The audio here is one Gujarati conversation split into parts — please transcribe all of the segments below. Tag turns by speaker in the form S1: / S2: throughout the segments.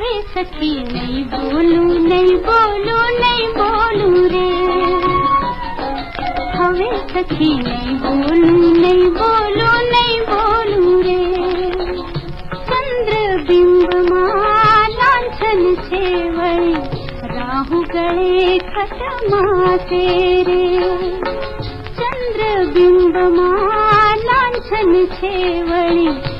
S1: હવે સખી નહીં બોલું નહીં બોલું નહીં બોલું રે. હવે સખી નહીં બોલું નહીં બોલું નહીં બોલું રે. ચંદ્ર બિંબમાં લાંછન છે વળી, રાહુ ગળે ખટમાશે રે. ચંદ્ર બિંબમાં લાંછન છે વળી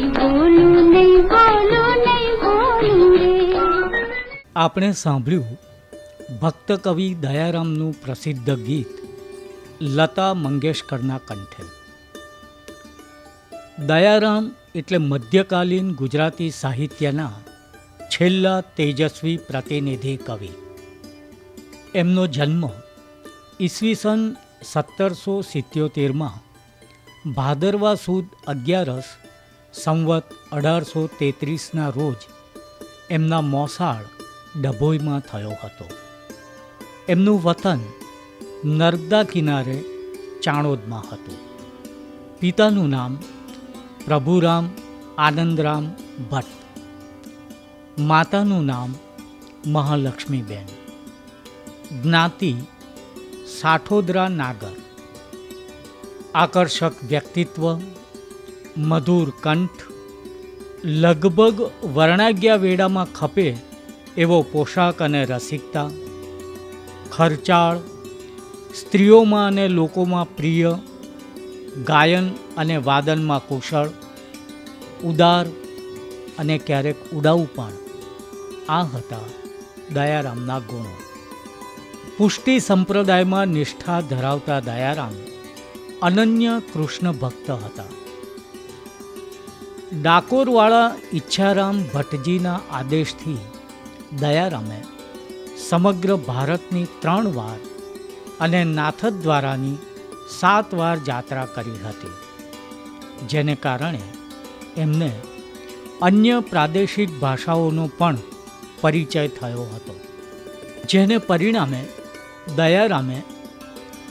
S2: આપણે સાંભળ્યું ભક્ત કવિ દયારામનું પ્રસિદ્ધ ગીત લતા મંગેશકરના કંઠે. દયારામ એટલે મધ્યકાલીન ગુજરાતી સાહિત્યના છેલ્લા તેજસ્વી પ્રતિનિધિ કવિ. એમનો જન્મ ઈસવીસન સત્તરસો સિત્યોતેરમાં ભાદરવા સુદ અગિયારસ સંવત અઢારસો તેત્રીસના રોજ એમના મોસાળ ડભોઈમાં થયો હતો. એમનું વતન નર્મદા કિનારે ચાણોદમાં હતું. પિતાનું નામ પ્રભુરામ આનંદરામ ભટ્ટ. માતાનું નામ મહાલક્ષ્મીબેન. જ્ઞાતિ સાઠોદરા નાગર. આકર્ષક વ્યક્તિત્વ, મધુર કંઠ, લગભગ વર્ણાગ્યા વેડામાં ખપે એવો પોશાક અને રસિકતા. ખર્ચાળ, સ્ત્રીઓમાં અને લોકોમાં પ્રિય, ગાયન અને વાદનમાં કુશળ, ઉદાર અને ક્યારેક ઉડાઉ પણ. આ હતા દયારામના ગુણો. પુષ્ટિ સંપ્રદાયમાં નિષ્ઠા ધરાવતા દયારામ અનન્ય કૃષ્ણ ભક્ત હતા. ડાકોરવાળા ઈચ્છારામ ભટ્ટજીના આદેશથી દયારામે સમગ્ર ભારતની ત્રણ વાર અને નાથદ્વારાની સાત વાર જાત્રા કરી હતી. જેને કારણે એમને અન્ય પ્રાદેશિક ભાષાઓનો પણ પરિચય થયો હતો. જેને પરિણામે દયારામે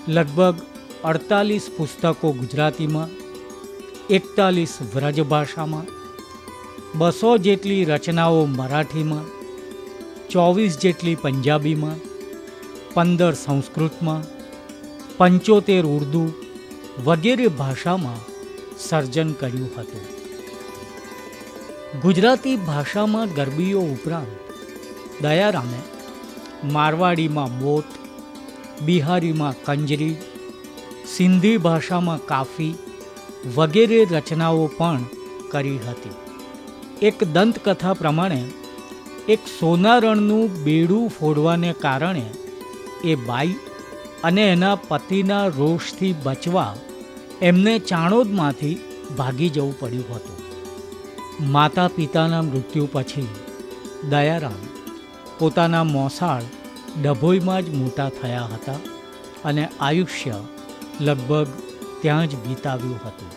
S2: લગભગ અડતાલીસ પુસ્તકો ગુજરાતીમાં, એકતાલીસ વ્રજ ભાષામાં, બસો જેટલી રચનાઓ મરાઠીમાં ચોવીસ જેટલી પંજાબીમાં, પંદર સંસ્કૃતમાં, પંચોતેર ઉર્દુ વગેરે ભાષામાં સર્જન કર્યું હતું. ગુજરાતી ભાષામાં ગરબીઓ ઉપરાંત દયારામે મારવાડીમાં બોટ બિહારીમાં કંજરી, સિંધી ભાષામાં કાફી વગેરે રચનાઓ પણ કરી હતી. એક દંતકથા પ્રમાણે એક સોનારણનું બેડું ફોડવાને કારણે એ બાઈ અને એના પતિના રોષથી બચવા એમને ચાણોદમાંથી ભાગી જવું પડ્યું હતું. માતા પિતાના મૃત્યુ પછી દયારામ પોતાના મોસાળ ડભોઈમાં જ મોટા થયા હતા અને આયુષ્ય લગભગ ત્યાં જ વિતાવ્યું હતું.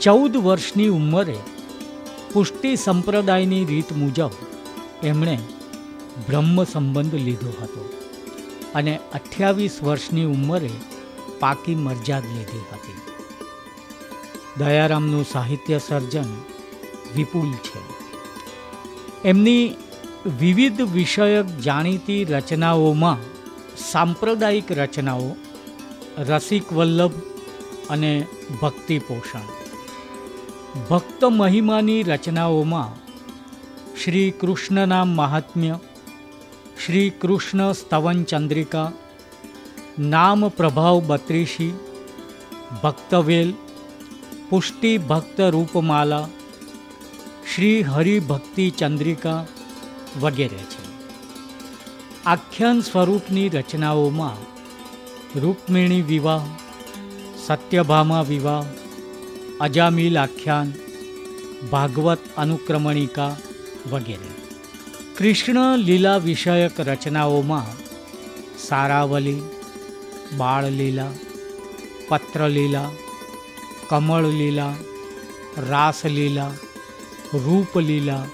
S2: ચૌદ વર્ષની ઉંમરે પુષ્ટિ સંપ્રદાયની રીત મુજબ એમણે બ્રહ્મ સંબંધ લીધો હતો અને અઠ્યાવીસ વર્ષની ઉંમરે પાકી મરજાદ લીધી હતી. દયારામનું સાહિત્ય સર્જન વિપુલ છે. એમની વિવિધ વિષયક જાણીતી રચનાઓમાં સાંપ્રદાયિક રચનાઓ, રસિક વલ્લભ અને ભક્તિ પોષણ ભક્ત મહિમાની રચનાઓમાં શ્રી કૃષ્ણના મહાત્મ્ય, શ્રી કૃષ્ણ સ્તવન ચંદ્રિકા, નામ પ્રભાવ બત્રીસી ભક્તવેલ, પુષ્ટિ ભક્ત રૂપમાલા, શ્રી હરિભક્તિ ચંદ્રિકા વગેરે છે. આખ્યાન સ્વરૂપની રચનાઓમાં રૂકમિણી વિવાહ, સત્યભામા વિવાહ અજામિલ આખ્યાન ભાગવત અનુક્રમણિકા વગેરે. કૃષ્ણ લીલા વિષયક રચનાઓમાં સારાવલી, બાળલીલા, પત્રલીલા, કમળલીલા, રાસલીલા, રૂપલીલા,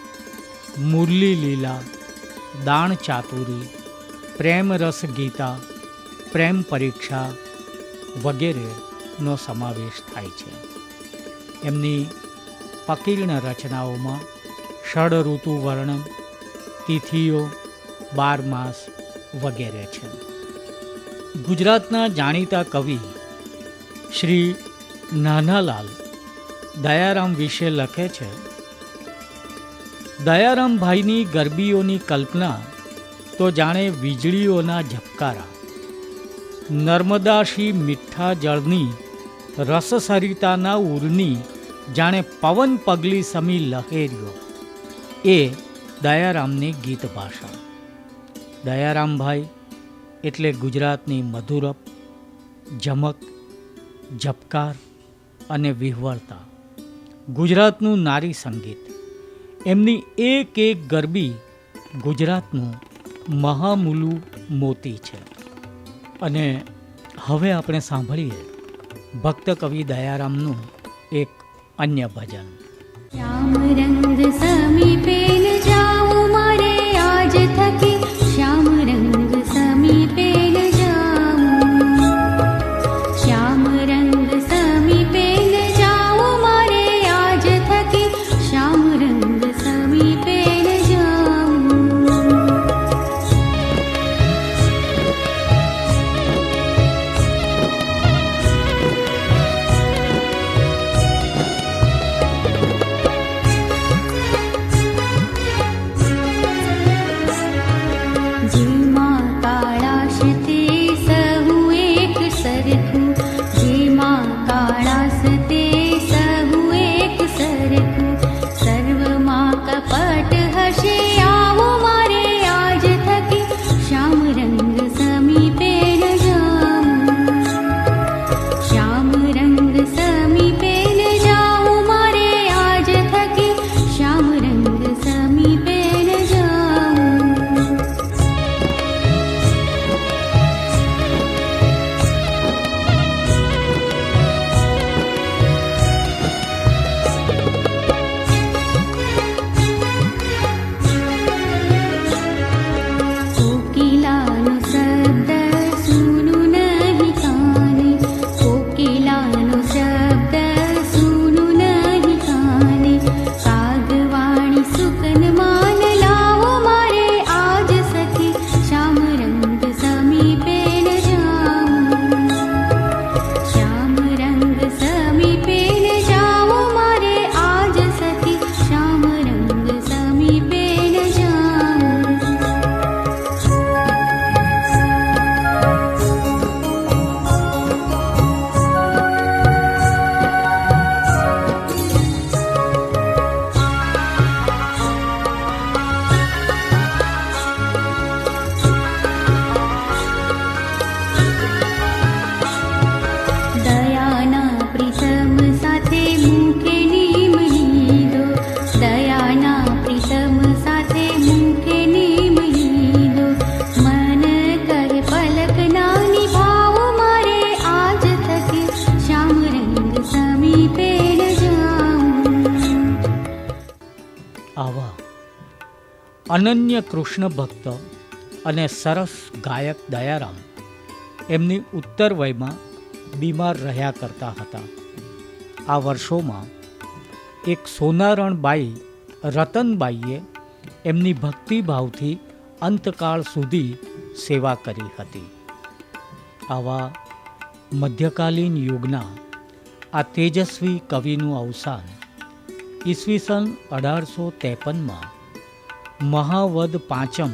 S2: મુરલીલીલા દાણ ચાતુરી પ્રેમ રસ ગીતા, પ્રેમ પરીક્ષા વગેરેનો સમાવેશ થાય છે. એમની પકીર્ણ રચનાઓમાં ષડ ઋતુ વર્ણન, તિથિઓ, બાર માસ વગેરે છે. ગુજરાતના જાણીતા કવિ શ્રી નાનાલાલ દયારામ વિશે લખે છે, દયારામભાઈની ગરબીઓની કલ્પના તો જાણે વીજળીઓના ઝબકારા. નર્મદાશી મીઠા જળની રસસરિતાના ઉરની જાણે પવન પગલી સમી લહેર્યો. એ દયારામની ગીત ભાષા. દયારામભાઈ એટલે ગુજરાતની મધુરપ, જમક ઝબકાર અને વિહવળતા. ગુજરાતનું નારી સંગીત. એમની એક એક ગરબી ગુજરાતનું મહામુલું મોતી છે. અને હવે આપણે સાંભળીએ ભક્ત કવિ દયારામનું એક અન્ય ભજન.
S1: શ્યામ રંગ સમીપે
S2: અનન્ય કૃષ્ણ ભક્ત અને સરસ ગાયક દયારામ એમની ઉત્તર વયમાં બીમાર રહ્યા કરતા હતા. આ વર્ષોમાં એક સોનારણબાઈ રતનબાઈએ એમની ભક્તિભાવથી અંતકાળ સુધી સેવા કરી હતી. આવા મધ્યકાલીન યુગના આ તેજસ્વી કવિનું અવસાન ઈસવીસન અઢારસો ત્રેપનમાં મહાવદ પાંચમ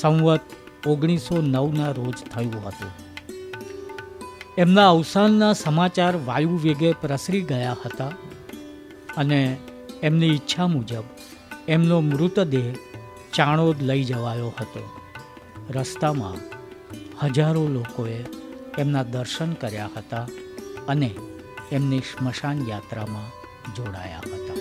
S2: સંવત ઓગણીસો નવના રોજ થયું હતું. એમના અવસાનના સમાચાર વાયુ વેગે પ્રસરી ગયા હતા અને એમની ઈચ્છા મુજબ એમનો મૃતદેહ ચાણોદ લઈ જવાયો હતો. રસ્તામાં હજારો લોકોએ એમના દર્શન કર્યા હતા અને એમની સ્મશાન યાત્રામાં જોડાયા હતા.